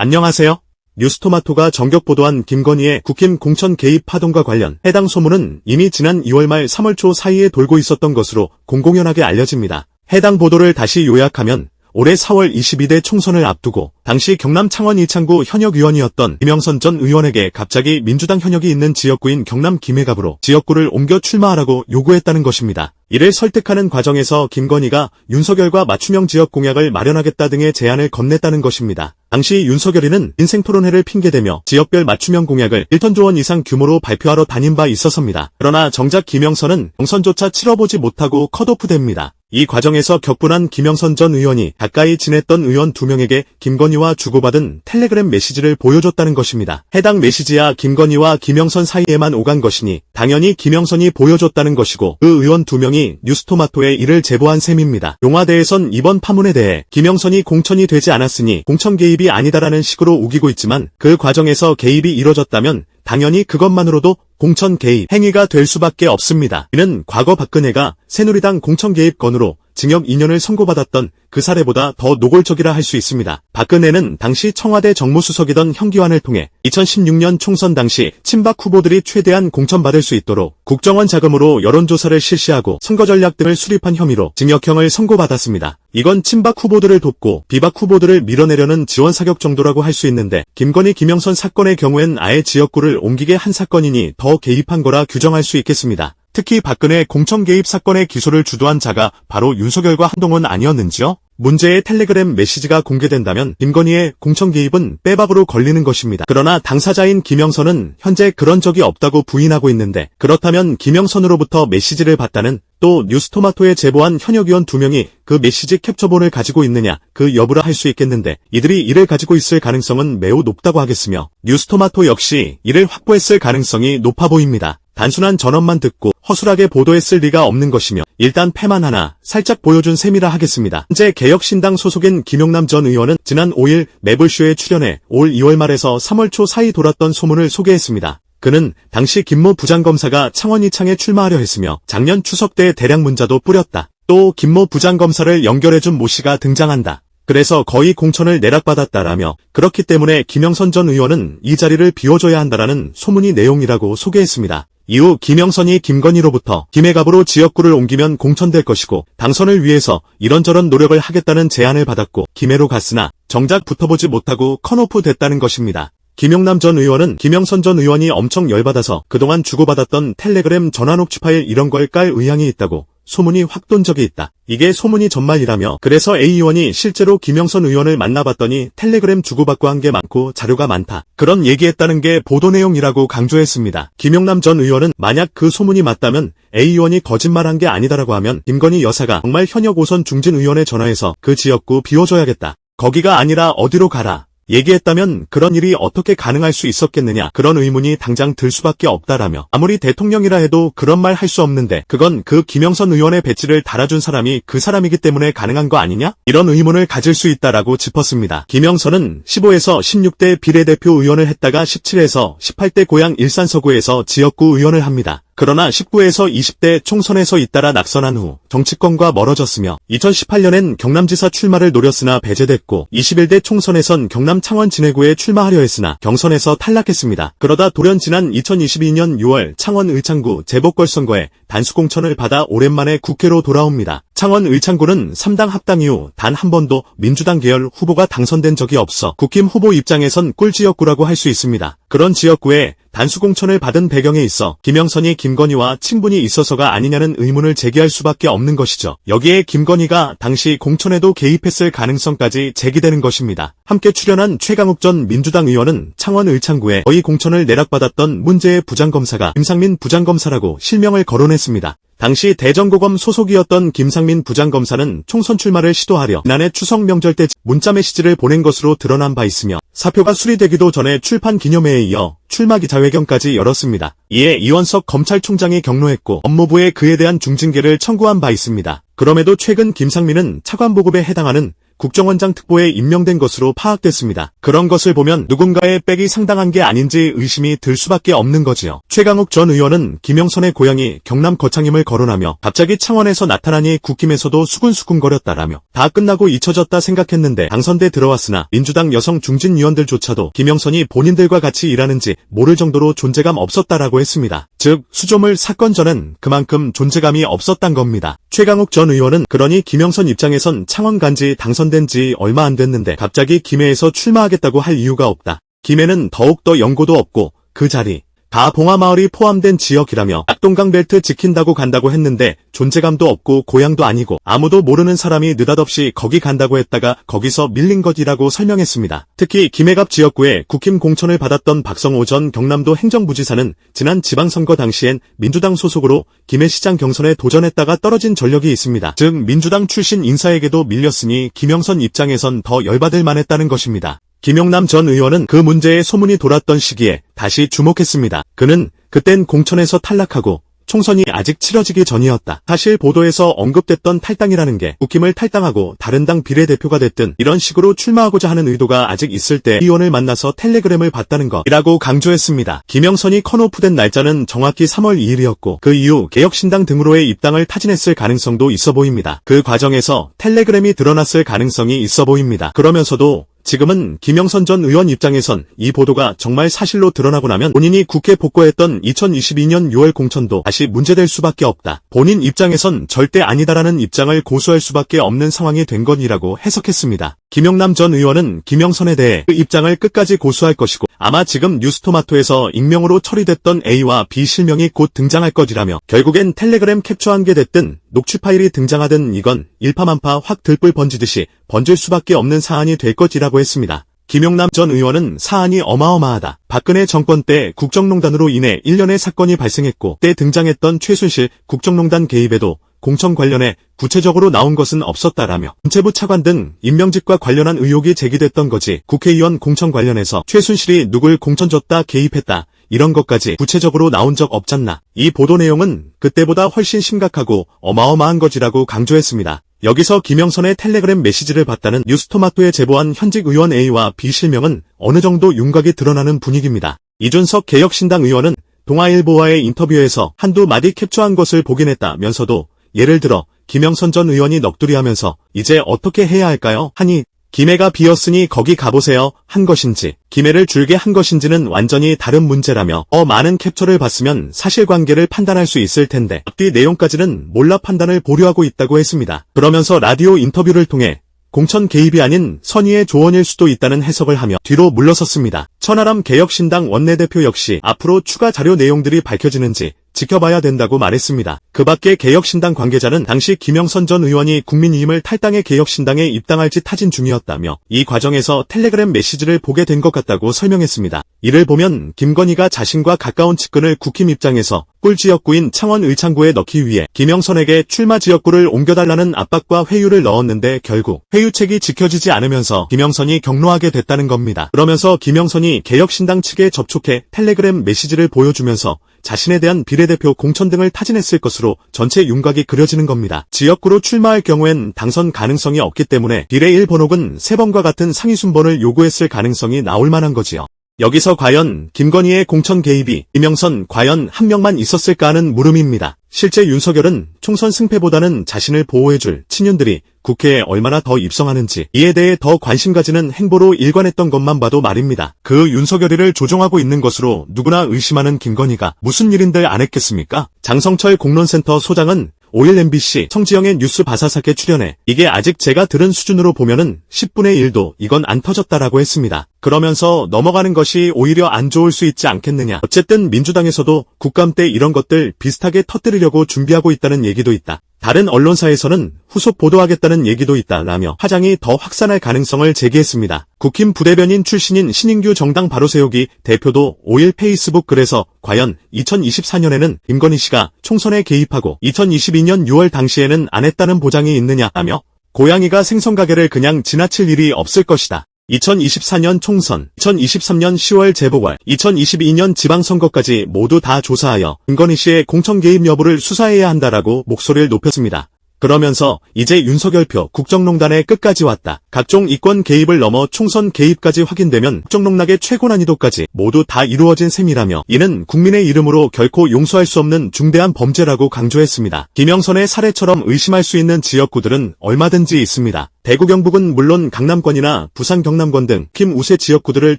안녕하세요. 뉴스토마토가 전격 보도한 김건희의 국힘 공천 개입 파동과 관련 해당 소문은 이미 지난 2월 말 3월 초 사이에 돌고 있었던 것으로 공공연하게 알려집니다. 해당 보도를 다시 요약하면 올해 4월 22대 총선을 앞두고 당시 경남 창원 이창구 현역 의원이었던 김영선 전 의원에게 갑자기 민주당 현역이 있는 지역구인 경남 김해갑으로 지역구를 옮겨 출마하라고 요구했다는 것입니다. 이를 설득하는 과정에서 김건희가 윤석열과 맞춤형 지역 공약을 마련하겠다 등의 제안을 건넸다는 것입니다. 당시 윤석열이는 인생토론회를 핑계대며 지역별 맞춤형 공약을 1턴조 원 이상 규모로 발표하러 다닌 바 있어서입니다. 그러나 정작 김영선은 경선조차 치러보지 못하고 컷오프됩니다. 이 과정에서 격분한 김영선 전 의원이 가까이 지냈던 의원 두 명에게 김건희와 주고받은 텔레그램 메시지를 보여줬다는 것입니다. 해당 메시지야 김건희와 김영선 사이에만 오간 것이니 당연히 김영선이 보여줬다는 것이고 그 의원 두 명이 뉴스토마토에 이를 제보한 셈입니다. 용화대에선 이번 파문에 대해 김영선이 공천이 되지 않았으니 공천 개입이 아니다라는 식으로 우기고 있지만 그 과정에서 개입이 이뤄졌다면 당연히 그것만으로도 공천 개입 행위가 될 수밖에 없습니다. 이는 과거 박근혜가 새누리당 공천 개입 건으로 징역 2년을 선고받았던 그 사례보다 더 노골적이라 할 수 있습니다. 박근혜는 당시 청와대 정무수석이던 현기환을 통해 2016년 총선 당시 친박 후보들이 최대한 공천받을 수 있도록 국정원 자금으로 여론조사를 실시하고 선거 전략 등을 수립한 혐의로 징역형을 선고받았습니다. 이건 친박 후보들을 돕고 비박 후보들을 밀어내려는 지원 사격 정도라고 할 수 있는데 김건희 김영선 사건의 경우엔 아예 지역구를 옮기게 한 사건이니 더 개입한 거라 규정할 수 있겠습니다. 특히 박근혜 공천 개입 사건의 기소를 주도한 자가 바로 윤석열과 한동훈 아니었는지요? 문제의 텔레그램 메시지가 공개된다면 김건희의 공천 개입은 빼박으로 걸리는 것입니다. 그러나 당사자인 김영선은 현재 그런 적이 없다고 부인하고 있는데 그렇다면 김영선으로부터 메시지를 받다는 또 뉴스토마토에 제보한 현역 의원 두 명이 그 메시지 캡처본을 가지고 있느냐 그 여부라 할 수 있겠는데 이들이 이를 가지고 있을 가능성은 매우 높다고 하겠으며 뉴스토마토 역시 이를 확보했을 가능성이 높아 보입니다. 단순한 전원만 듣고 허술하게 보도했을 리가 없는 것이며 일단 패만 하나 살짝 보여준 셈이라 하겠습니다. 현재 개혁신당 소속인 김용남 전 의원은 지난 5일 매블쇼에 출연해 올 2월 말에서 3월 초 사이 돌았던 소문을 소개했습니다. 그는 당시 김모 부장검사가 창원이창에 출마하려 했으며 작년 추석 때 대량 문자도 뿌렸다. 또 김모 부장검사를 연결해준 모 씨가 등장한다. 그래서 거의 공천을 내락받았다라며 그렇기 때문에 김영선 전 의원은 이 자리를 비워줘야 한다라는 소문이 내용이라고 소개했습니다. 이후 김영선이 김건희로부터 김해갑으로 지역구를 옮기면 공천될 것이고 당선을 위해서 이런저런 노력을 하겠다는 제안을 받았고 김해로 갔으나 정작 붙어보지 못하고 컷오프 됐다는 것입니다. 김용남 전 의원은 김영선 전 의원이 엄청 열받아서 그동안 주고받았던 텔레그램 전화 녹취 파일 이런 걸 깔 의향이 있다고 소문이 확 돈 적이 있다. 이게 소문이 전말이라며 그래서 A 의원이 실제로 김영선 의원을 만나봤더니 텔레그램 주고받고 한 게 많고 자료가 많다. 그런 얘기했다는 게 보도 내용이라고 강조했습니다. 김용남 전 의원은 만약 그 소문이 맞다면 A 의원이 거짓말한 게 아니다라고 하면 김건희 여사가 정말 현역 5선 중진 의원에 전화해서 그 지역구 비워줘야겠다. 거기가 아니라 어디로 가라. 얘기했다면 그런 일이 어떻게 가능할 수 있었겠느냐 그런 의문이 당장 들 수밖에 없다라며 아무리 대통령이라 해도 그런 말 할 수 없는데 그건 그 김영선 의원의 배지를 달아준 사람이 그 사람이기 때문에 가능한 거 아니냐? 이런 의문을 가질 수 있다라고 짚었습니다. 김영선은 15에서 16대 비례대표 의원을 했다가 17에서 18대 고향 일산 서구에서 지역구 의원을 합니다. 그러나 19에서 20대 총선에서 잇따라 낙선한 후 정치권과 멀어졌으며 2018년엔 경남지사 출마를 노렸으나 배제됐고 21대 총선에선 경남 창원 진해구에 출마하려 했으나 경선에서 탈락했습니다. 그러다 돌연 지난 2022년 6월 창원 의창구 재보궐선거에 단수공천을 받아 오랜만에 국회로 돌아옵니다. 창원 의창구는 3당 합당 이후 단 한 번도 민주당 계열 후보가 당선된 적이 없어 국힘 후보 입장에선 꿀지역구라고 할 수 있습니다. 그런 지역구에 단수공천을 받은 배경에 있어 김영선이 김건희와 친분이 있어서가 아니냐는 의문을 제기할 수밖에 없는 것이죠. 여기에 김건희가 당시 공천에도 개입했을 가능성까지 제기되는 것입니다. 함께 출연한 최강욱 전 민주당 의원은 창원 의창구에 거의 공천을 내락받았던 문제의 부장검사가 김상민 부장검사라고 실명을 거론했습니다. 당시 대전고검 소속이었던 김상민 부장검사는 총선 출마를 시도하려 지난해 추석 명절 때 문자 메시지를 보낸 것으로 드러난 바 있으며 사표가 수리되기도 전에 출판 기념회에 이어 출마 기자회견까지 열었습니다. 이에 이원석 검찰총장이 경로했고 업무부에 그에 대한 중징계를 청구한 바 있습니다. 그럼에도 최근 김상민은 차관보급에 해당하는 국정원장 특보에 임명된 것으로 파악됐습니다. 그런 것을 보면 누군가의 백이 상당한 게 아닌지 의심이 들 수밖에 없는 거지요. 최강욱 전 의원은 김영선의 고향이 경남 거창임을 거론하며 갑자기 창원에서 나타나니 국힘에서도 수군수군거렸다라며 다 끝나고 잊혀졌다 생각했는데 당선돼 들어왔으나 민주당 여성 중진위원들조차도 김영선이 본인들과 같이 일하는지 모를 정도로 존재감 없었다라고 했습니다. 즉 수조물 사건 전엔 그만큼 존재감이 없었단 겁니다. 최강욱 전 의원은 그러니 김영선 입장에선 창원 간지 당선된 지 얼마 안 됐는데 갑자기 김해에서 출마하겠다고 할 이유가 없다. 김해는 더욱더 연고도 없고 그 자리 다 봉화마을이 포함된 지역이라며 낙동강 벨트 지킨다고 간다고 했는데 존재감도 없고 고향도 아니고 아무도 모르는 사람이 느닷없이 거기 간다고 했다가 거기서 밀린 것이라고 설명했습니다. 특히 김해갑 지역구에 국힘 공천을 받았던 박성호 전 경남도 행정부지사는 지난 지방선거 당시엔 민주당 소속으로 김해시장 경선에 도전했다가 떨어진 전력이 있습니다. 즉 민주당 출신 인사에게도 밀렸으니 김영선 입장에선 더 열받을 만했다는 것입니다. 김용남 전 의원은 그 문제에 소문이 돌았던 시기에 다시 주목했습니다. 그는 그땐 공천에서 탈락하고 총선이 아직 치러지기 전이었다. 사실 보도에서 언급됐던 탈당이라는 게 국힘을 탈당하고 다른 당 비례대표가 됐든 이런 식으로 출마하고자 하는 의도가 아직 있을 때 의원을 만나서 텔레그램을 봤다는 것이라고 강조했습니다. 김영선이 컷오프된 날짜는 정확히 3월 2일이었고 그 이후 개혁신당 등으로의 입당을 타진했을 가능성도 있어 보입니다. 그 과정에서 텔레그램이 드러났을 가능성이 있어 보입니다. 그러면서도 지금은 김영선 전 의원 입장에선 이 보도가 정말 사실로 드러나고 나면 본인이 국회 복고했던 2022년 6월 공천도 다시 문제될 수밖에 없다. 본인 입장에선 절대 아니다라는 입장을 고수할 수밖에 없는 상황이 된 것이라고 해석했습니다. 김영남 전 의원은 김영선에 대해 그 입장을 끝까지 고수할 것이고 아마 지금 뉴스토마토에서 익명으로 처리됐던 A와 B 실명이 곧 등장할 것이라며 결국엔 텔레그램 캡처한 게 됐든 녹취 파일이 등장하든 이건 일파만파 확 들불 번지듯이 번질 수밖에 없는 사안이 될 것이라고 했습니다. 김용남 전 의원은 사안이 어마어마하다. 박근혜 정권 때 국정농단으로 인해 1년의 사건이 발생했고 때 등장했던 최순실 국정농단 개입에도 공천 관련해 구체적으로 나온 것은 없었다라며 문체부 차관 등 임명직과 관련한 의혹이 제기됐던 거지 국회의원 공천 관련해서 최순실이 누굴 공천 줬다 개입했다 이런 것까지 구체적으로 나온 적 없잖나. 이 보도 내용은 그때보다 훨씬 심각하고 어마어마한 것이라고 강조했습니다. 여기서 김영선의 텔레그램 메시지를 봤다는 뉴스토마토에 제보한 현직 의원 A와 B 실명은 어느 정도 윤곽이 드러나는 분위기입니다. 이준석 개혁신당 의원은 동아일보와의 인터뷰에서 한두 마디 캡처한 것을 보긴 했다면서도 예를 들어 김영선 전 의원이 넋두리하면서 이제 어떻게 해야 할까요? 하니 김해가 비었으니 거기 가보세요 한 것인지 김해를 줄게 한 것인지는 완전히 다른 문제라며 어 많은 캡처를 봤으면 사실관계를 판단할 수 있을 텐데 앞뒤 내용까지는 몰라 판단을 보류하고 있다고 했습니다. 그러면서 라디오 인터뷰를 통해 공천 개입이 아닌 선의의 조언일 수도 있다는 해석을 하며 뒤로 물러섰습니다. 천하람 개혁신당 원내대표 역시 앞으로 추가 자료 내용들이 밝혀지는지 지켜봐야 된다고 말했습니다. 그 밖에 개혁신당 관계자는 당시 김영선 전 의원이 국민의힘을 탈당해 개혁신당에 입당할지 타진 중이었다며 이 과정에서 텔레그램 메시지를 보게 된 것 같다고 설명했습니다. 이를 보면 김건희가 자신과 가까운 측근을 국힘 입장에서 꿀 지역구인 창원 의창구에 넣기 위해 김영선에게 출마 지역구를 옮겨달라는 압박과 회유를 넣었는데 결국 회유책이 지켜지지 않으면서 김영선이 경로하게 됐다는 겁니다. 그러면서 김영선이 개혁신당 측에 접촉해 텔레그램 메시지를 보여주면서 자신에 대한 비례대표 공천 등을 타진했을 것으로 전체 윤곽이 그려지는 겁니다. 지역구로 출마할 경우엔 당선 가능성이 없기 때문에 비례 1번옥은 3번과 같은 상위 순번을 요구했을 가능성이 나올 만한 거지요. 여기서 과연 김건희의 공천 개입이 이명선 과연 한 명만 있었을까 하는 물음입니다. 실제 윤석열은 총선 승패보다는 자신을 보호해줄 친윤들이 국회에 얼마나 더 입성하는지 이에 대해 더 관심 가지는 행보로 일관했던 것만 봐도 말입니다. 그 윤석열이를 조종하고 있는 것으로 누구나 의심하는 김건희가 무슨 일인들 안 했겠습니까? 장성철 공론센터 소장은 5일 MBC 청지영의 뉴스 바사삭에 출연해 이게 아직 제가 들은 수준으로 보면은 10분의 1도 이건 안 터졌다라고 했습니다. 그러면서 넘어가는 것이 오히려 안 좋을 수 있지 않겠느냐. 어쨌든 민주당에서도 국감 때 이런 것들 비슷하게 터뜨리려고 준비하고 있다는 얘기도 있다. 다른 언론사에서는 후속 보도하겠다는 얘기도 있다라며 화장이 더 확산할 가능성을 제기했습니다. 국힘 부대변인 출신인 신인규 정당 바로 세우기 대표도 5일 페이스북 글에서 과연 2024년에는 김건희 씨가 총선에 개입하고 2022년 6월 당시에는 안 했다는 보장이 있느냐 하며 고양이가 생선 가게를 그냥 지나칠 일이 없을 것이다. 2024년 총선, 2023년 10월 재보궐, 2022년 지방선거까지 모두 다 조사하여 김건희 씨의 공천 개입 여부를 수사해야 한다라고 목소리를 높였습니다. 그러면서 이제 윤석열표 국정농단의 끝까지 왔다. 각종 이권 개입을 넘어 총선 개입까지 확인되면 국정농락의 최고 난이도까지 모두 다 이루어진 셈이라며 이는 국민의 이름으로 결코 용서할 수 없는 중대한 범죄라고 강조했습니다. 김영선의 사례처럼 의심할 수 있는 지역구들은 얼마든지 있습니다. 대구 경북은 물론 강남권이나 부산 경남권 등김 우세 지역구들을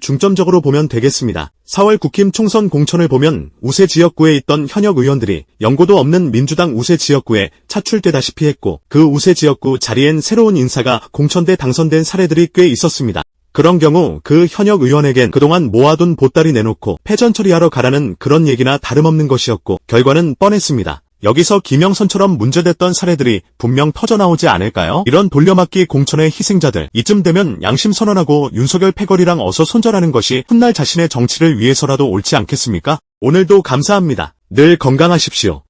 중점적으로 보면 되겠습니다. 4월 국힘 총선 공천을 보면 우세 지역구에 있던 현역 의원들이 연고도 없는 민주당 우세 지역구에 차출되다시피 했고 그 우세 지역구 자리엔 새로운 인사가 공천돼 당선된 사례들이 꽤 있었습니다. 그런 경우 그 현역 의원에겐 그동안 모아둔 보따리 내놓고 패전 처리하러 가라는 그런 얘기나 다름없는 것이었고 결과는 뻔했습니다. 여기서 김영선처럼 문제됐던 사례들이 분명 터져나오지 않을까요? 이런 돌려막기 공천의 희생자들 이쯤 되면 양심 선언하고 윤석열 패거리랑 어서 손절하는 것이 훗날 자신의 정치를 위해서라도 옳지 않겠습니까? 오늘도 감사합니다. 늘 건강하십시오.